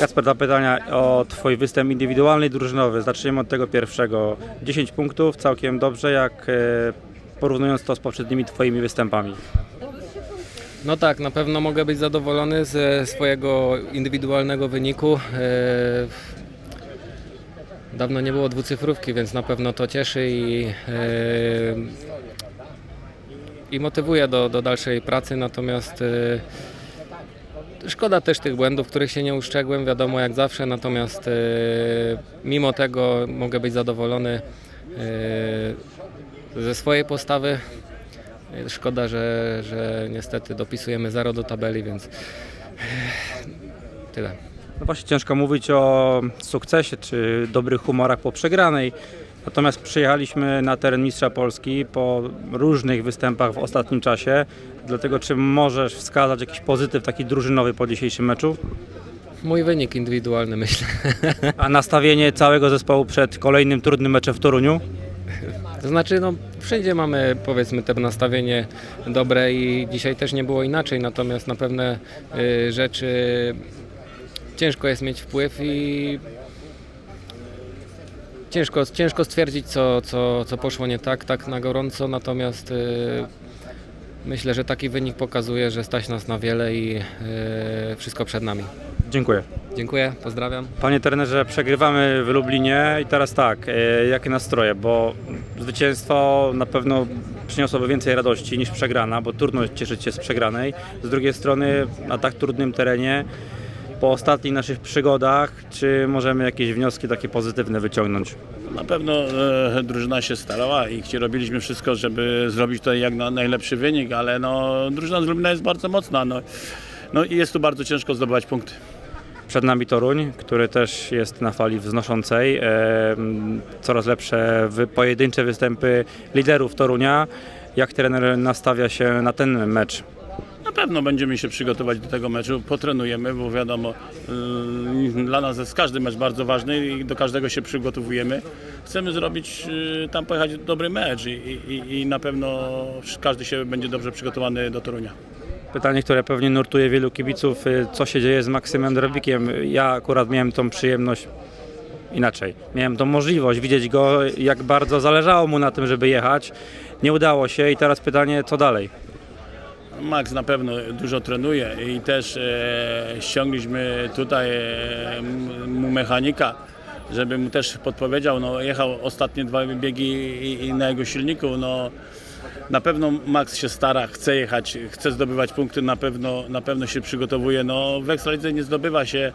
Kacper, dwa pytania o Twój występ indywidualny i drużynowy. Zaczniemy od tego pierwszego. 10 punktów, całkiem dobrze, jak e, porównując to z poprzednimi Twoimi występami. No tak, na pewno mogę być zadowolony ze swojego indywidualnego wyniku. E, Dawno nie było dwucyfrówki, więc na pewno to cieszy i, e, i motywuje do, do dalszej pracy. Natomiast szkoda też tych błędów, których się nie uszczegłem, wiadomo jak zawsze. Natomiast e, mimo tego mogę być zadowolony e, ze swojej postawy. Szkoda, że, że niestety dopisujemy 0 do tabeli, więc tyle. No właśnie ciężko mówić o sukcesie czy dobrych humorach po przegranej. Natomiast przyjechaliśmy na teren Mistrza Polski po różnych występach w ostatnim czasie. Dlatego czy możesz wskazać jakiś pozytyw taki drużynowy po dzisiejszym meczu? Mój wynik indywidualny myślę. A nastawienie całego zespołu przed kolejnym trudnym meczem w Toruniu? To znaczy, no, wszędzie mamy powiedzmy te nastawienie dobre i dzisiaj też nie było inaczej, natomiast na pewne y, rzeczy ciężko jest mieć wpływ i ciężko, ciężko stwierdzić, co, co, co poszło nie tak, tak na gorąco, natomiast y, myślę, że taki wynik pokazuje, że stać nas na wiele i y, wszystko przed nami. Dziękuję. Dziękuję, pozdrawiam. Panie trenerze, przegrywamy w Lublinie i teraz tak, e, jakie nastroje? Bo zwycięstwo na pewno przyniosłoby więcej radości niż przegrana, bo trudno cieszyć się z przegranej. Z drugiej strony na tak trudnym terenie, po ostatnich naszych przygodach, czy możemy jakieś wnioski takie pozytywne wyciągnąć? Na pewno e, drużyna się starała i robiliśmy wszystko, żeby zrobić tutaj jak na, najlepszy wynik, ale no, drużyna z Lublina jest bardzo mocna. No, no i jest tu bardzo ciężko zdobywać punkty. Przed nami Toruń, który też jest na fali wznoszącej. E, m, Coraz lepsze wy- pojedyncze występy liderów Torunia. Jak trener nastawia się na ten mecz? Pewno będziemy się przygotować do tego meczu, potrenujemy, bo wiadomo, y, dla nas jest każdy mecz bardzo ważny i do każdego się przygotowujemy. Chcemy zrobić, y, tam pojechać dobry mecz i, i, i na pewno każdy się będzie dobrze przygotowany do Torunia. Pytanie, które pewnie nurtuje wielu kibiców, y, co się dzieje z Maksymem Drobikiem. Ja akurat miałem tą przyjemność inaczej. Miałem tą możliwość widzieć go, jak bardzo zależało mu na tym, żeby jechać. Nie udało się i teraz pytanie, co dalej? Max na pewno dużo trenuje i też e, ściągliśmy tutaj e, mu mechanika, żeby mu też podpowiedział. No, jechał ostatnie dwa biegi i, i na jego silniku. No, na pewno Max się stara, chce jechać, chce zdobywać punkty, na pewno, na pewno się przygotowuje. No, w Ekstralidze nie zdobywa się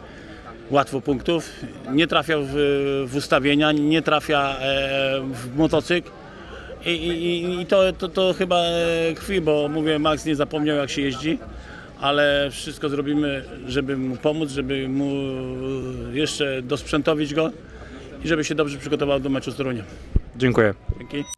łatwo punktów, nie trafia w, w ustawienia, nie trafia e, w motocykl. I, i, i to, to, to chyba e, krwi, bo mówię, Max nie zapomniał jak się jeździ, ale wszystko zrobimy, żeby mu pomóc, żeby mu jeszcze dosprzętowić go i żeby się dobrze przygotował do meczu z Toruniem. Dziękuję. Dzięki.